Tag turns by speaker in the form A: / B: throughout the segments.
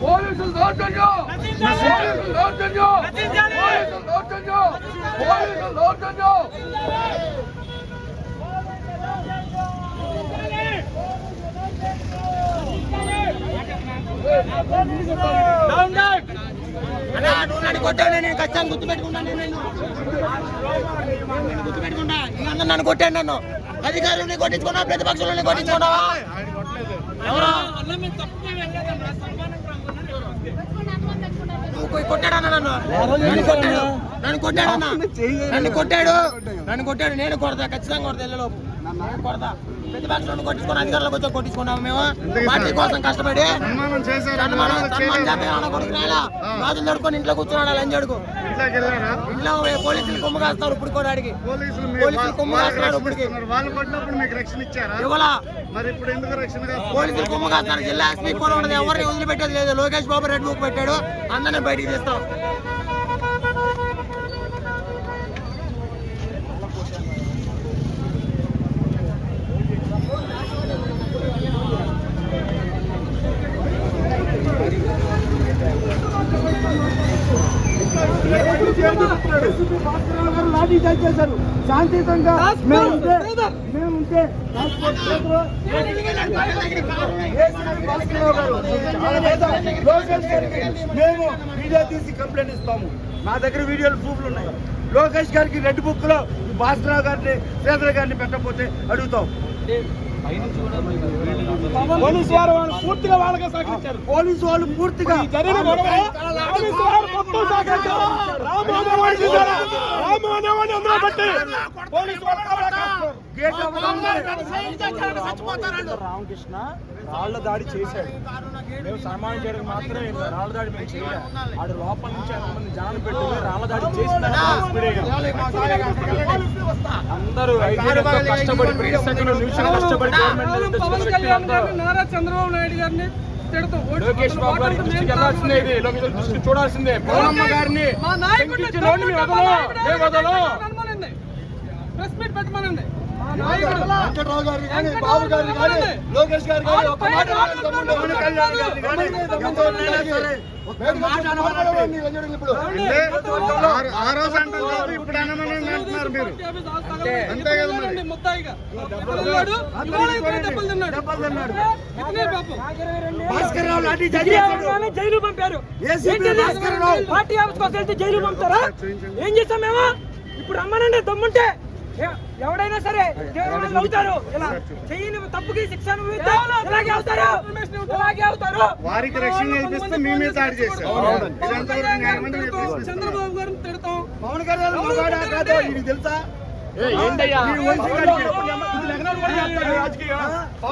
A: పోలీసులు దౌర్జన్యం! పోలీసులు దౌర్జన్యం! పోలీసులు దౌర్జన్యం పోలీసులు దౌర్జన్యం
B: అన్నా, నువ్వు నన్ను కొట్టావు నేను ఖచ్చితంగా గుర్తుపెట్టుకుంటాను నేను నేను గుర్తుపెట్టుకుంటా ఈ అందరు నన్ను కొట్టాను నన్ను అధికారులని కొట్టించుకున్నా ప్రతిపక్షులని కొట్టించుకున్నావా ఎవరు నువ్వు పోయి కొట్టాడన్న నన్ను నన్ను కొట్టాడు. నన్ను కొట్టాడన్న నన్ను కొట్టాడు. నన్ను కొట్టాడు నేను కొడతా. ఖచ్చితంగా కొడతా. ఇళ్ళలోపు కొడతా. ప్రతిపక్షులను కొట్టించుకుని అధికారులకు వచ్చి కొట్టించుకున్నాము మేము. పార్టీ కోసం కష్టపడి రాజులు ఇంట్లో కూర్చున్నాడు లంజడుకు
C: ఇంట్లోకి వెళ్ళారా?
B: ఇంట్లో పోలీసులు కొమ్ము కాస్తారు ఇప్పుడు కూడా అడిగి.
C: పోలీసులు
B: కొమ్ము కాస్తున్నారు ఇప్పటికి. ఇవ్వలా? పోలీసులు కొమ్ము జిల్లా ఎస్పీ కూడా ఉండదు. ఎవరిని వదిలిపెట్టేది లేదు. లోకేష్ బాబు రెడ్ బుక్ పెట్టాడు. అందరిని బయటికి తీస్తాం
D: లాఠీ చార్జ్ చేశారు శాంతియుతంగా మేము ఉంటే మేము వీడియో తీసి కంప్లైంట్ ఇస్తాము. మా దగ్గర వీడియోలు ప్రూఫ్లు ఉన్నాయి. లోకేష్ గారికి రెడ్ బుక్లో ఈ భాస్కరరావు గారిని శ్రీధర్ గారిని పెట్టకపోతే అడుగుతాం.
E: పోలీసు వారు వాళ్ళు పూర్తిగా వాళ్ళకే సహకరించారు
D: పోలీసు వాళ్ళు పూర్తిగా
E: జరిగిన పోలీసు వారు మొత్తం సహకరించారు.
D: గేట్
E: రామకృష్ణ రాళ్ళ దాడి చేశాడు. మేము సన్మానం చేయడానికి మాత్రమే. రాళ్ళ దాడి మేము చేయలేదు ఆడు లోపల నుంచి ఎంతమంది జనాలు పెట్టి రాళ్ళ దాడి చేసిన అందరూ కష్టపడి ప్రతి సెకండ్ నిమిషం కష్టపడి
F: నారా చంద్రబాబు నాయుడు గారిని తిడుతూ
E: లోకేష్ బాబు గారి దృష్టికి వెళ్ళాల్సిందే ఇది. లోకేష్ బాబు దృష్టికి చూడాల్సిందే. గారిని
F: మా
E: వదలం. వదలం?
F: పెట్టమనండి ప్రెస్ మీట్ పెట్టమనండి. మా నాయకుడు
D: వెంకట్రావు గారు కానీ బాబు గారు కానీ లోకేష్ గారు కానీ మాట పవన్ కళ్యాణ్ కానీ ఒక్క మాట
C: ఆ- రోజు అంటారు ఇప్పుడు అనమని అంటున్నారు మీరు అంతే కదా మరి.
D: భాస్కర్ రావు
G: జైలు పంపారు
D: భాస్కర్ రావు
G: పార్టీ ఆఫీస్ కోసం వెళ్తే జైలు పంపుతారా ఏం చేస్తాం మేము ఇప్పుడు రమ్మనండి దమ్ముంటే ఎవడైనా సరే తీవ్రవాదులు అవుతారు ఇలా చెయ్యని తప్పుకి శిక్ష అనుభవిస్తే ఇలాగే అవుతారు? ఇలాగే అవుతారు?
C: వారికి రక్షణ కల్పిస్తే మీ మీద దాడి చేశారు ఇదంతా కూడా న్యాయమంటే మీరు ప్రశ్నిస్తున్నారు.
F: చంద్రబాబు గారిని తిడతాం.
D: పవన్ కళ్యాణ్ తెలుసా?
E: ఏంటయ్యా?
D: ఈ వంశీ గారికి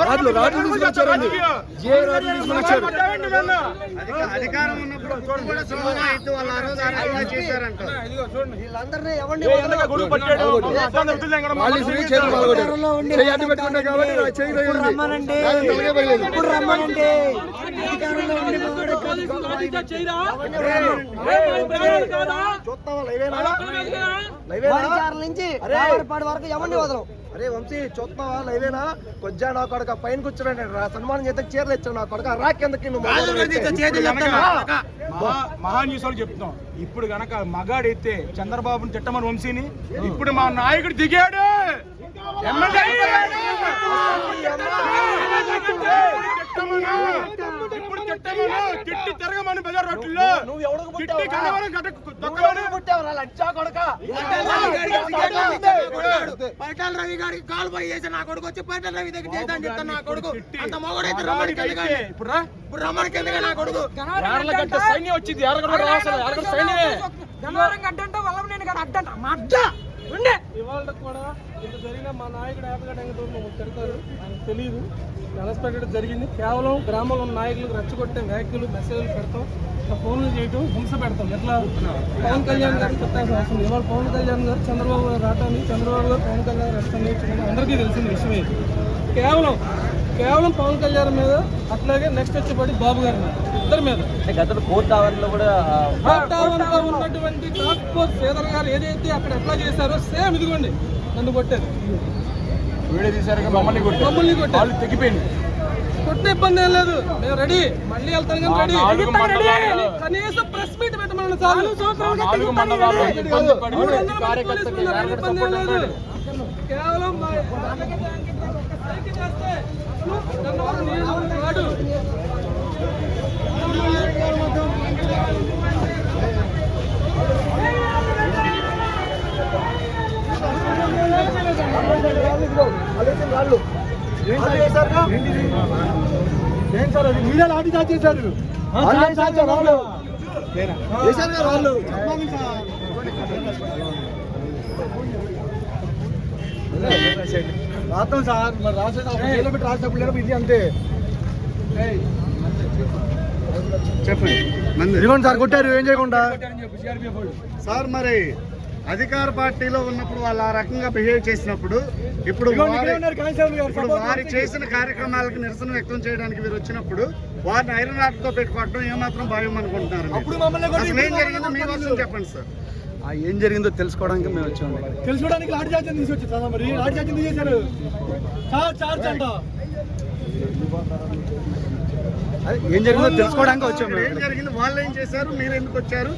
E: రాజులు రాజులు తీసుకొచ్చారండి
C: అధిక- అధికారం ఉన్నప్పుడు కూడా సులభంగా అయితే వాళ్ళు ఆ రోజు ఆరోపణ చేశారంటారు
D: వీళ్ళందరినీ ఎవరిని
E: గొడుగు పట్టాడు అర్థం చెప్తుంది ఎక్కడ మా
D: అధికారంలో ఉండి ఇప్పుడు రమ్మనండి. ఇప్పుడు రమ్మనండి. అధికారంలో ఉండి మగాడు.
F: చేయరా
D: నుంచి వరకు ఎవరిని వదలం అరే వంశీ చూస్తున్నావా లైవేనా కొజ్జా నా కొడక పైన కూర్చోండి రా సన్మానం చేస్తే చీరలు ఇచ్చావు నా కొడక రా కిందకి అయితే.
E: మహా- మహాన్యూస్ వాళ్ళు చెప్తున్నాం ఇప్పుడు గనక మగాడైతే చంద్రబాబుని తిట్టమని వంశీని ఇప్పుడు మా నాయకుడు దిగాడు ఎమ్మెల్యే అయ్యాడు. తిట్టమను. ఇప్పుడు తిట్టమను. తిట్టి రోడ్లలో
D: నువ్వు ఎవడికి
E: గడ్డ-
D: కొడక?
B: పైటాల రవి గారికి కాల్ పోయి చేసి నా కొడుకు వచ్చి పైటాల రవి దగ్గర చేద్దాం చెప్తాను నా కొడుకు. అంత మొగడైతే రమ్మని
E: ఇప్పుడు
B: ఇప్పుడు రమ్మని కిందగా నా కొడుకు?
E: యార్లగడ్డ సైన్యం వచ్చింది. ఎరగడ రాసలు ఎరగడ సైన్యమే.
G: గన్నవరం అడ్డంట వల్ల నేను కానీ అడ్డంట. మా అడ్డ. ఉండే.
F: ఇవాళ కూడా ఇంత జరిగిన మా నాయకుడు యాపగడ్డ వెంకటరావు తిడతారు. ఆయనకు తెలియదు అన్ఎక్స్పెక్టెడ్ జరిగింది. కేవలం గ్రామంలో ఉన్న నాయకులకు రెచ్చగొట్టే వ్యాఖ్యలు మెసేజ్లు పెడతాం. ఫోన్లు చేయటం హింస పెడతాం. ఎట్లా? పవన్ కళ్యాణ్ గారికి చెప్పాల్సిన అవసరం. ఇవాళ పవన్ కళ్యాణ్ గారు చంద్రబాబు గారు రావటాన్ని చంద్రబాబు గారు పవన్ కళ్యాణ్ గారు అందరికీ తెలిసిన విషయమే. కేవలం కేవలం పవన్ కళ్యాణ్ మీద అట్లాగే నెక్స్ట్ వచ్చేపడి బాబు గారి మీద ఇద్దరి మీద.
B: కోర్టు ఆవరణలో కూడా
F: కోటావంతా ఉన్నటువంటి ఫోర్స్ శ్రీధర్ గారు ఏదైతే అక్కడ ఎట్లా చేశారో సేమ్ ఇదిగోండి. నన్ను కొట్టారు.
E: వీడియో మమ్మల్ని కొట్టారు.
F: మమ్మల్ని కొట్టారు.
E: తెగిపోయింది.
F: కొట్టే ఇబ్బంది ఏం లేదు. మేము రెడీ మళ్ళీ వెళ్తాను కానీ రెడీ. కనీసం ప్రెస్ మీట్ పెట్టమని చాలు.
E: ఇబ్బంది
F: ఏం లేదు. కేవలం మా దానివల్ల నేను వాడు
D: మీరే లాఠీ చార్జ్ చేశారు వాళ్ళు రాస్తాం సార్ మరి రాసేటప్పుడు కిలోమీటర్ రాసేటప్పుడు ఇది అంతే
C: చెప్పండి
D: ఇదిగోండి సార్ కొట్టారు ఏం చేయకుండా
C: సార్ మరి అధికార పార్టీలో ఉన్నప్పుడు వాళ్ళు ఆ రకంగా బిహేవ్ చేసినప్పుడు ఇప్పుడు వారి- ఇప్పుడు వారి చేసిన కార్యక్రమాలకు నిరసన వ్యక్తం చేయడానికి మీరు వచ్చినప్పుడు వారిని ఐరన్ రాడ్తో పెట్టుకోవడం ఏమాత్రం భావ్యం అనుకుంటున్నారు మీరు?
D: అప్పుడు మమ్మల్ని కొట్టి
C: అసలు ఏం జరిగిందో మీ చెప్పండి. సార్.
D: ఆ ఏం జరిగిందో తెలుసుకోవడానికి మేము వచ్చాము తెలుసుకోవడానికి లాఠీ చార్జ్ తీసుకొచ్చి సార్ మరి. లాఠీ చార్జ్ ఎందుకు చేశారు చార్జ్ చార్జ్ అంట. అదే ఏం జరిగిందో తెలుసుకోవడానికి వచ్చాము
C: ఇక్కడ ఏం జరిగింది? వాళ్ళు ఏం చేశారు? మీరు ఎందుకు వచ్చారు?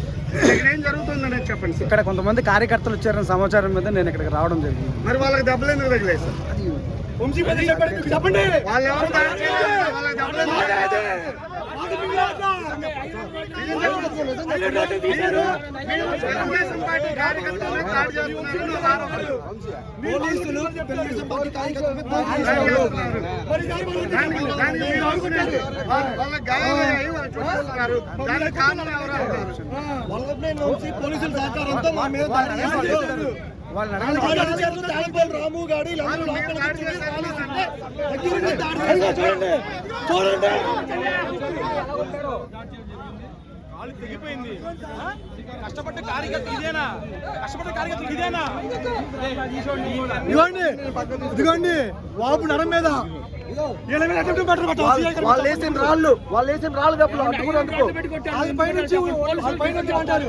C: ఇక్కడ ఏం జరుగుతుందనేది చెప్పండి
D: ఇక్కడ కొంతమంది కార్యకర్తలు వచ్చారన్న సమాచారం మీద నేను ఇక్కడికి రావడం జరిగింది.
C: మరి వాళ్ళకి దెబ్బలు ఎందుకు తగిలాయి సార్?
D: చెప్పండి
C: వాళ్ళు ఎవరు తెలుగుదేశం పార్టీ కార్యకర్తలు
D: పోలీసులు పోలీసుల సహకారంతో మా మీద దాడి చేశారు రాము గాడి చూడండి చూడండి
E: వాళ్ళు తెగిపోయింది కష్టపడ్డ కార్యకర్త ఇదేనా? కష్టపడ్డ కార్యకర్త ఇదేనా?
D: ఇదిగోండి ఇదిగోండి వాపు నరం మీద. వాళ్ళు వేసిన రాళ్ళు వాళ్ళు వేసిన రాళ్ళు అడ్డుకుని అందుకో వాళ్ళ పై నుంచి వాళ్ళ పై నుంచి అంటారు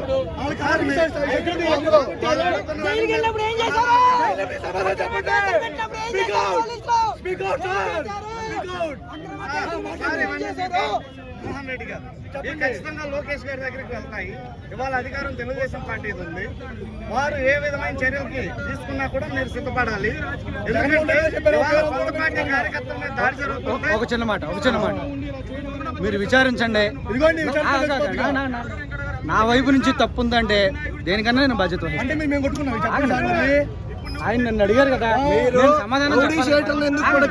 D: అందులో.
G: జైలుకి వెళ్ళినప్పుడు ఏం చేశారు
D: Speak out. Speak out, sir. Speak out.
C: Sir, ఇవన్నీ మీకు మోహన్ రెడ్డి గారు ఇవి ఖచ్చితంగా లోకేష్ గారి దగ్గరికి వెళ్తాయి ఇవాళ అధికారం తెలుగుదేశం పార్టీ ఉంది వారు ఏ విధమైన చర్యలకి తీసుకున్నా కూడా మీరు సిద్ధపడాలి ఎందుకంటే ఇవాళ కొత్త పార్టీ కార్యకర్తల మీద దాడి జరుగుతుంది
D: ఒక చిన్న మాట ఒక చిన్న మాట మీరు విచారించండి నా వైపు నుంచి తప్పు ఉందంటే దేనికన్నా నేను బాధ్యత. ఆయన నన్ను అడిగారు కదా నేను సమాధానం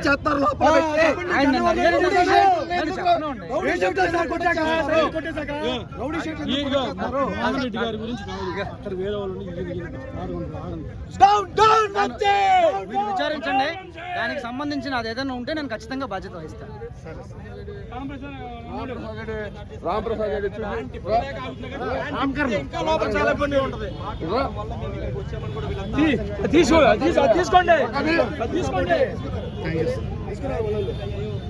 D: చెప్పాలి. ఆయన నన్ను అడిగారు కదా, నేను చెప్పను అండి.
F: మోహన్ రెడ్డి గారి గురించి అక్కడ వేరే వాళ్ళు
D: మీరు విచారించండి. దానికి సంబంధించిన అది ఏదైనా ఉంటే నేను ఖచ్చితంగా బాధ్యత వహిస్తాను.
F: ఇంకా లోపల తీసుకోండి తీసుకోండి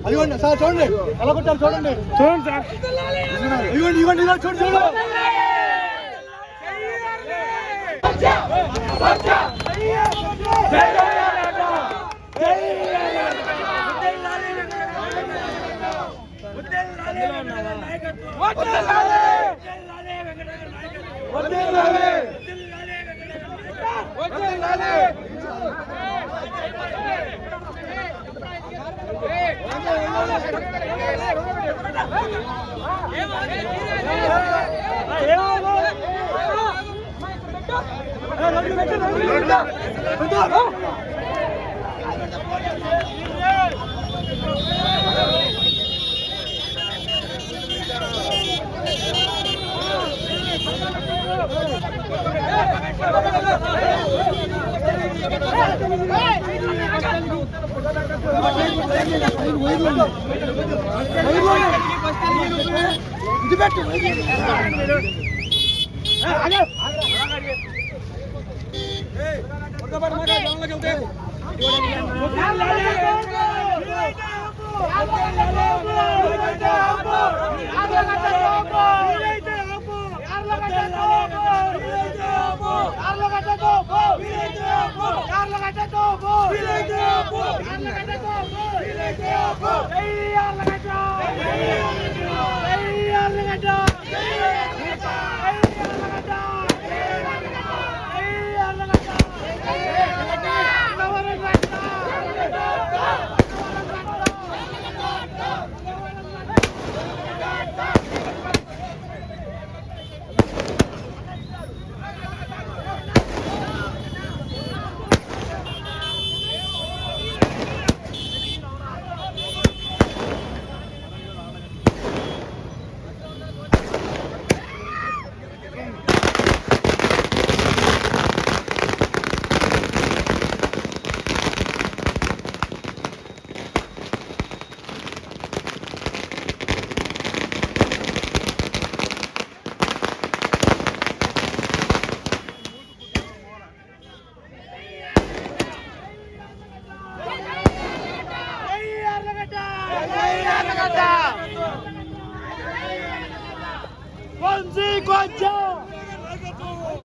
D: అదిగోండి సార్ చూడండి ఎలా కొట్టారు చూడండి చూడండి సార్ ఇవ్వండి ఇలా చూడండి చూడండి.
G: ఏమో ఇది పెట్టు ఏ వంశీ కొంచెం